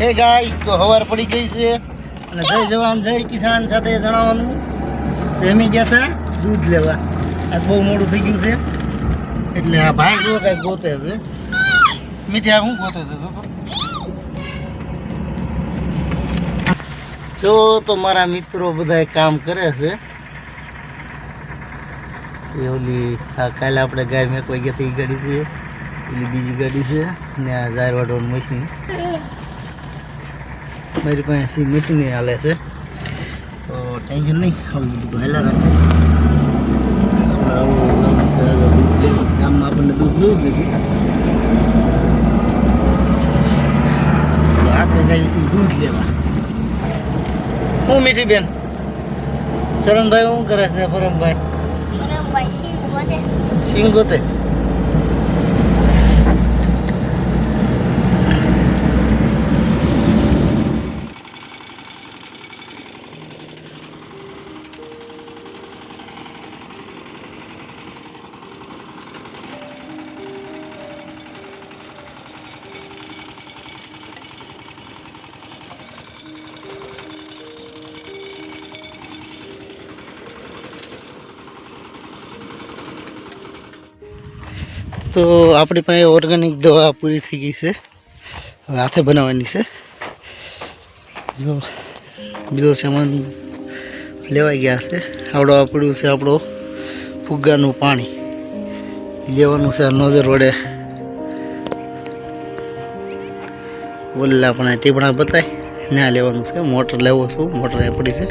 હે ગાઈસ, તો હવાર પડી ગઈ છે. અને જય જવાન, જય કિસાન સાથે જણાવવાનું. તો અમે ગયા હતા દૂધ લેવા. આ બહુ મોડું થઈ ગયું છે. એટલે આ ભાઈ જો કાંઈક ગોતે છે. મીઠી હું ગોતે છે, જો તો. તો મારા મિત્રો બધા કામ કરે છે. એ ઓલી આ કાલે આપણે ગાય મેં કોઈ ગયા એ ગાડી છે. ઓલી બીજી ગાડી છે. ને આ ગાય વાટવાનું મશીન. મારી પાસે સી નહીં હાલે છે. તો ટેન્શન નહીં આવું બધું તો હાલ્યા રાખે દૂધ ગામમાં આપણને દૂધ લેવું જ નથી આપણે છીએ દૂધ લેવા. હું મીઠી બેન? શરણભાઈ શું કરે છે? પરમભાઈ? સિંગ તો આપણી પાસે ઓર્ગેનિક દવા પૂરી થઈ ગઈ છે. હવે હાથે બનાવવાની છે. જો, બીજો સામાન લેવાઈ ગયા છે. આવડો આપણું છે આપણો ફુગ્ગાનું પાણી. લેવાનું છે આ નોઝર વડે. ઓલા પણ આ ટીપણા બતાય. ના લેવાનું છે. મોટર લેવો છું. મોટર એ પડી છે.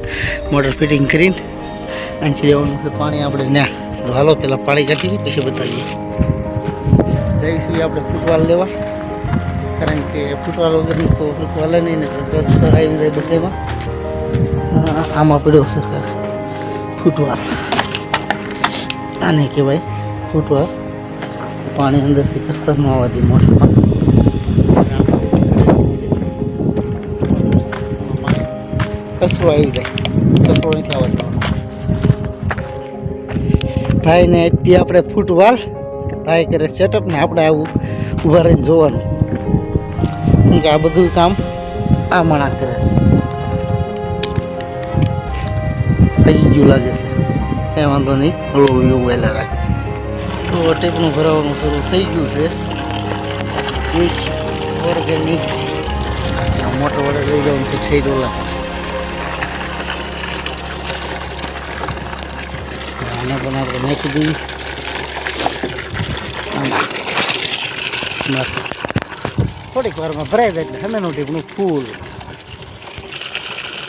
મોટર ફિટિંગ કરીને અહીંથી લેવાનું છે પાણી આપણે ના હાલો પહેલાં પાણી કાઢી પછી બતાવીએ. જઈશું આપણે ફૂટવાલ લેવા. કારણ કે ફૂટવાલ વગરની તો ફૂટવાલ નહીં ને રસ્તો આવી જાય બધામાં. આમાં પડ્યો ખરે ફૂટવાલ. આને કહેવાય ફૂટવાલ. પાણી અંદરથી કસ્તર ન આવવાથી મોટરમાં કચરો આવી જાય. કચરો નથી દેવાનો ભાઈને આપીએ આપણે ફૂટવાલ. ભાઈ કરે સેટઅપ ને આપણે આવું ઊભા રહીને જોવાનું. કેમ કે આ બધું કામ આ માણા કરે છે. પૈકી ગયું લાગે છે. કંઈ વાંધો નહીં. હળવું એવું વહેલા રાખે. તો ટેપનું ભરાવાનું શરૂ થઈ ગયું છે. ઓર્ગેનિક મોટર વડે લઈ જવાનું છે થઈ ડોલા આને પણ આપણે નાખી દઈએ. થોડીક વારમાં ભરાઈ જાય એટલે હમેનું ટીપનું ફૂલ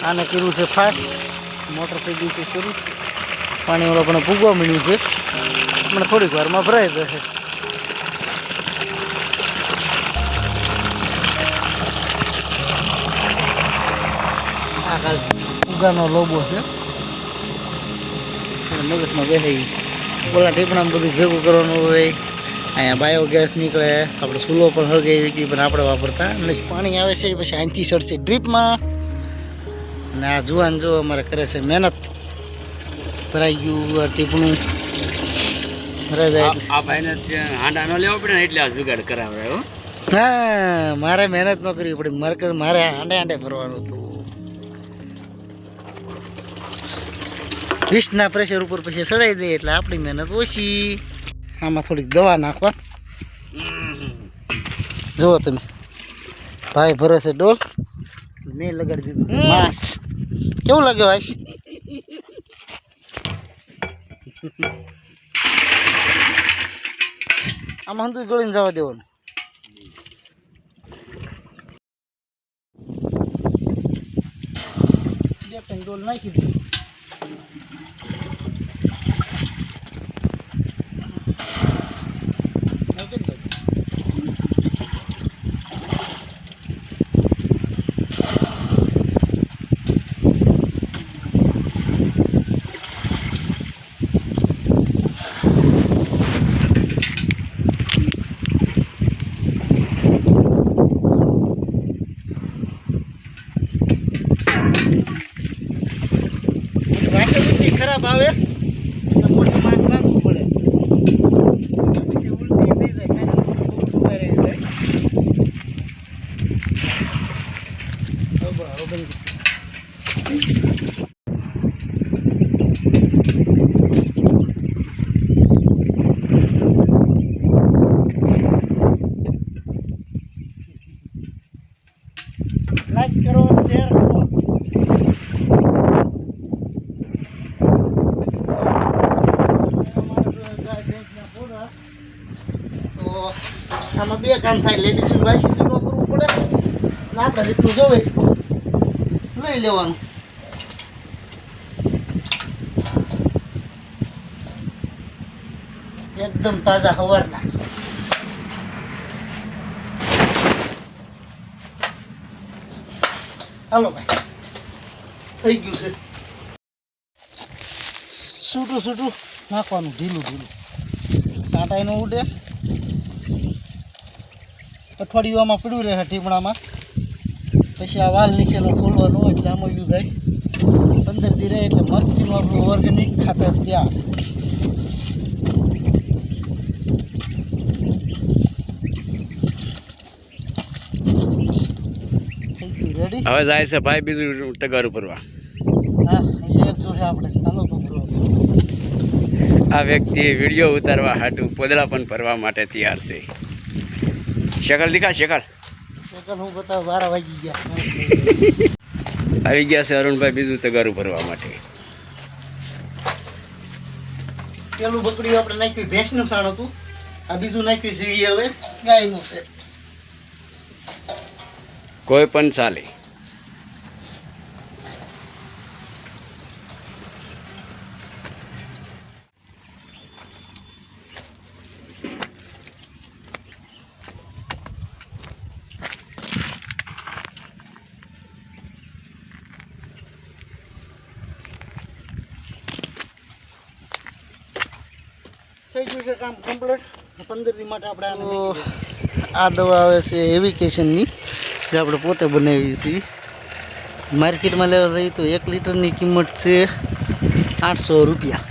આને કર્યું છે ફાસ્ટ મોટર થઈ ગઈ છે શરૂ. પાણી ઓલો પણ ભૂગવા મળ્યું છે. મને થોડીક વારમાં ભરાઈ જશે. ઉગાનો લોબો છે. મગજમાં બેસાઈ. ઓલા ટીપણામાં બધું ભેગું કરવાનું હોય. અહીંયા બાયોગેસ નીકળે આપણે ચૂલો પણ હળગાવી શકીએ પણ આપણે વાપરતા નથી. પાણી આવે છે પછી અહીંથી સડશે ડ્રીપમાં. અને આ જુવાન જો અમારે કરે છે મહેનત. ભરાઈ ગયું આ ટીપણું. ભરાઈ જાય. આ ભાઈને હાંડા ન લેવા પડે એટલે આ જુગાડ કરાવે હા. મારે મહેનત ન કરવી પડી. મારે મારે હાંડે હાંડે ભરવાનું હતું. વીસના પ્રેશર ઉપર પછી ચડાવી દઈએ એટલે આપણી મહેનત ઓછી. આમાં થોડીક દવા નાખવા. જુઓ તમે. ભાઈ ભરે છે ડોલ. મેં લગાડી દીધું. માસ કેવું લાગે ભાઈ આમાં હંધું ગળીને જવા દેવાનું. બે ત્રણ ડોલ નાખી દીધું. ભાવે આમાં બે કામ થાય લેડીઝ વાઈસ ન કરવું પડે. ને આપણે જેટલું જોવે લઈ લેવાનું. એકદમ તાજા હવારના. હાલો ભાઈ, થઈ ગયું છે. છૂટું છૂટું નાખવાનું, ઢીલું ઢીલું. સાંટાઈ ન ઉડે. અઠવાડિયું આમાં પડ્યું રહે ટીપણામાં પછી આ વાલ નીચેનો ખોલવાનો એટલે આમાં યુઝ થાય પંદર દી રહે એટલે મસ્તીનું આપણું ઓર્ગેનિક ખાતર ત્યાં. હવે જાય છે ભાઈ બીજું તગારું ઉપરવા આ વ્યક્તિએ વીડિયો ઉતારવા હાટું પોદળા પણ ભરવા માટે તૈયાર છે. શકલ દીખા શકલ. શકલ હું બતાવ બાર વાગી ગયા. આવી ગયા છે અરુણભાઈ બીજું તગારું ભરવા માટે. પેલું બકડી આપણે નાખ્યું ભેંસનું સાણ હતું. આ બીજું નાખ્યું છે એ હવે ગાયનું છે. કોઈ પણ ચાલે. થઈ ગયું છે કામ કમ્પ્લીટ પંદર દી માટે આપણે આને આ દવા આવે છે એવિકેશનની જે આપણે પોતે બનાવીએ છીએ. માર્કેટમાં લેવા જઈએ તો એક લીટરની કિંમત છે આઠસો રૂપિયા.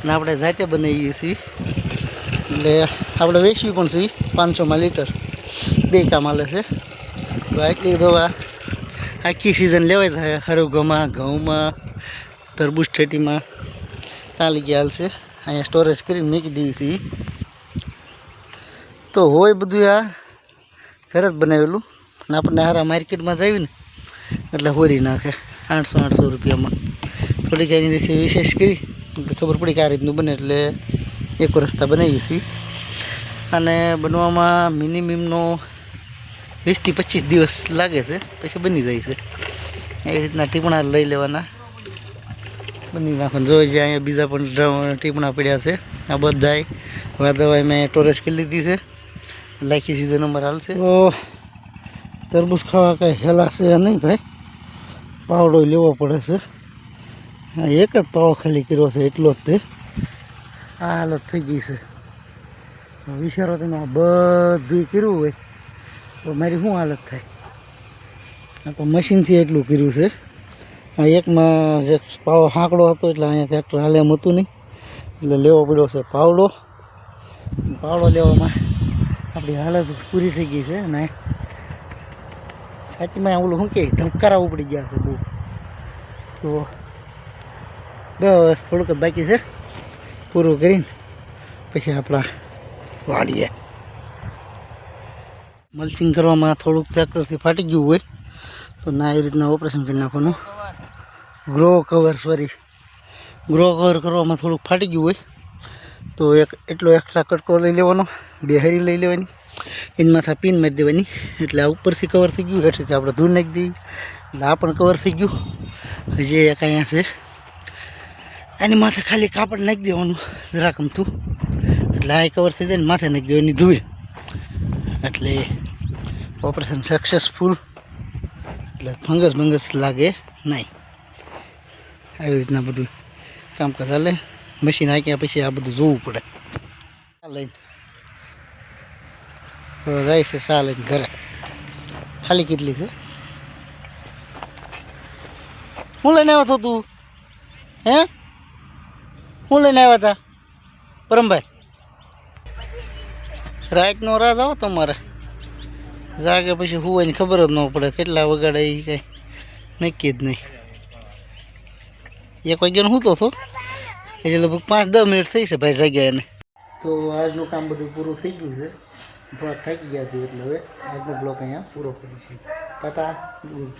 અને આપણે જાતે બનાવીએ છીએ. એટલે આપણે વેચવી પણ છીએ પાંચસોમાં લીટર. બે કામ હાલે છે. તો આટલી દવા આખી સિઝન લેવાય થાય હરોગમાં ઘઉંમાં તરબૂચ ઠેટીમાં. તાલી ગયા હાલશે. અહીંયા સ્ટોરેજ કરીને મૂકી દઈએ છીએ તો હોય બધું આ. ઘરે જ બનાવેલું. અને આપણને હારા માર્કેટમાં જઈએ ને એટલે હોરી નાખે. આઠસો આઠસો રૂપિયામાં. થોડીક એની રીતે વિશેષ કરી. ખબર પડી કે આ રીતનું બને એટલે એક રસ્તા બનાવીએ છીએ અને બનવામાં મિનિમમનો વીસથી પચીસ દિવસ લાગે છે. પછી બની જાય છે. એ રીતના ટીપણા લઈ લેવાના. બની નાખવાનું. જોઈ જાય અહીંયા બીજા પણ ટીપણા પડ્યા છે. આ બધાય વાદવાય મેં ટોરેસ કરી લીધી છે. લાખી સીઝન નંબર હાલશે. તો તરબૂચ ખાવા કાંઈ હેલા છે નહીં ભાઈ. પાવડો લેવો પડે છે. હા એક જ પાવડો ખાલી કર્યો છે, એટલો જ તે. આ હાલત થઈ ગઈ છે. વિચારો તમે, આ બધું કર્યું હોય તો મારી શું હાલત થાય? તો મશીનથી એટલું કર્યું છે. આ એકમાં જે પાળો હાંકડો હતો એટલે અહીંયા ટ્રેક્ટર હાલે એમ હતું નહીં. એટલે લેવો પડ્યો છે પાવડો. પાવડો લેવામાં આપણી હાલત પૂરી થઈ ગઈ છે અને સાચીમાં ઓલું શું કે ધબકારા ઉપડી ગયા છે બહુ. તો બસ થોડુંક બાકી છે. પૂરું કરીને પછી આપણા વાડીએ. મલ્ચિંગ કરવામાં થોડુંક ટ્રેક્ટરથી ફાટી ગયું હોય. તો ના એ રીતના ઓપરેશન કરી નાખવાનું. Grow cover sorry grow cover કરવામાં થોડુંક ફાટી ગયું હોય, તો એક એટલો એક્સ્ટ્રા કટકો લઈ લેવાનો, બે હરી લઈ લેવાની, એની માથા પિન મારી દેવાની. એટલે આ ઉપરથી કવર થઈ ગયું, હેઠળથી આપણે ધૂળ નાખી દેવી. એટલે આ પણ કવર થઈ ગયું. હજી એક અહીંયા છે. એની માથે ખાલી કાપડ નાખી દેવાનું, જરાક અમથું. એટલે આ કવર થઈ જાય ને માથે નાખી દેવાની ધૂળ. એટલે ઓપરેશન સક્સેસફુલ એટલે ફંગસ બંગસ લાગે નહીં. આવી રીતના બધું કામકાજ ચાલે. મશીન હાંક્યા પછી આ બધું જોવું પડે. લઈને. જાય છે સા લઈને ઘરે. ખાલી કેટલી છે? હું લઈને આવ્યો તું હે? હું લઈને આવ્યા હતા પરમભાઈ. રાતનો રાત આવો તમારે. જાગે પછી હુવાની ખબર જ ન પડે કેટલા વગાડે એ કંઈ નક્કી જ નહીં. એક વાગ્યાનો હું તો એટલે લગભગ પાંચ દસ મિનિટ થઈ છે ભાઈ જાગ્યા એને. તો આજનું કામ બધું પૂરું થઈ ગયું છે. થોડા થાકી ગયા છે એટલે હવે આજનો બ્લોક અહીંયા પૂરો કરીશું. ટાટા, ગુડ